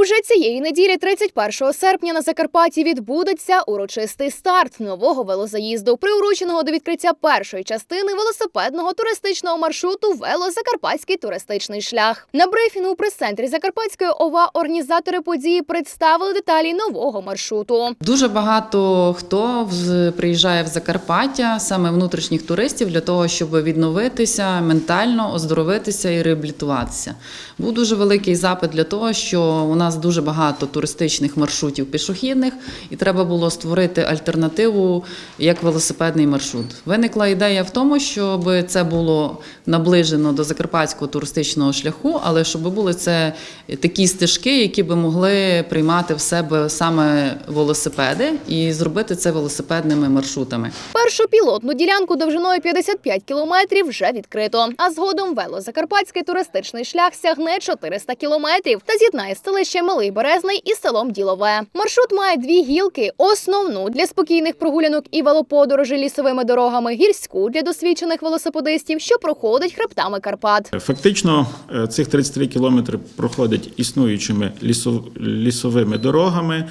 Уже цієї неділі, 31 серпня, на Закарпатті відбудеться урочистий старт нового велозаїзду, приуроченого до відкриття першої частини велосипедного туристичного маршруту Велозакарпатський туристичний шлях. На брифінгу прес-центрі Закарпатської ОВА організатори події представили деталі нового маршруту. Дуже багато хто приїжджає в Закарпаття, саме внутрішніх туристів, для того, щоб відновитися ментально, оздоровитися і реабілітуватися. Був дуже великий запит для того, що у нас дуже багато туристичних маршрутів пішохідних, і треба було створити альтернативу як велосипедний маршрут. Виникла ідея в тому, щоб це було наближено до закарпатського туристичного шляху, але щоб були це такі стежки, які би могли приймати в себе саме велосипеди і зробити це велосипедними маршрутами. Першу пілотну ділянку довжиною 55 кілометрів вже відкрито. А згодом велозакарпатський туристичний шлях сягне 400 кілометрів та з'єднає селище Малий Березний із селом Ділове. Маршрут має дві гілки: основну для спокійних прогулянок і велоподорожей лісовими дорогами, гірську для досвідчених велосипедистів, що проходить хребтами Карпат. Фактично, е, цих 33 кілометри проходять існуючими лісов- лісовими дорогами.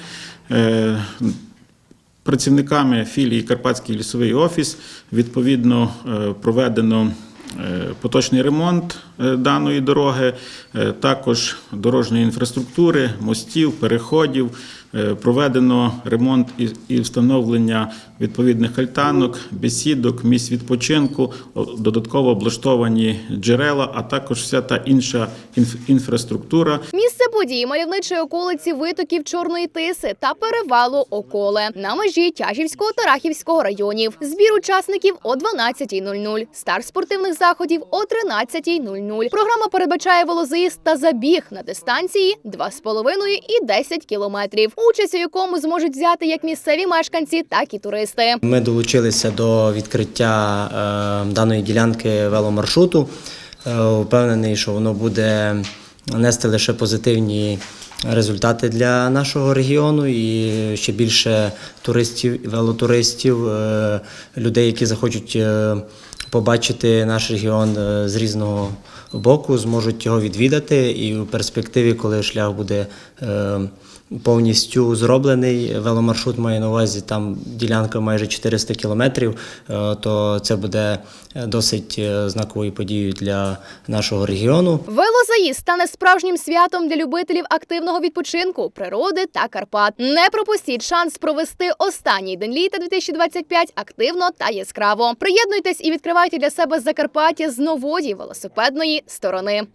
Е, Працівниками філії Карпатський лісовий офіс відповідно е, проведено поточний ремонт е, даної дороги, е, також дорожньої інфраструктури, мостів, переходів. Е, Проведено ремонт і- встановлення відповідних альтанок, бесідок, місць відпочинку, додатково облаштовані джерела, а також вся та інша інф- інфраструктура, Місце події мальовничої околиці витоків Чорної Тиси та перевалу Околе на межі Тяжівського та Рахівського районів. Збір учасників о 12.00. Старт спортивних заходів о 13.00. Програма передбачає велозаїзд та забіг на дистанції 2,5 і 10 кілометрів, участь у якому зможуть взяти як місцеві мешканці, так і туристи. Ми долучилися до відкриття е, даної ділянки веломаршруту. Е, Впевнений, що воно буде нести лише позитивні результати для нашого регіону і ще більше туристів, велотуристів, е, людей, які захочуть е, побачити наш регіон е, з різного боку, зможуть його відвідати. І у перспективі, коли шлях буде повністю зроблений. Веломаршрут має на увазі там ділянка майже 400 кілометрів, е, то це буде досить е, знаковою подією для нашого регіону. Велозаїзд стане справжнім святом для любителів активного відпочинку, природи та Карпат. Не пропустіть шанс провести останній день літа 2025 активно та яскраво. Приєднуйтесь і відкривайте для себе Закарпаття з нової велосипедної сторони.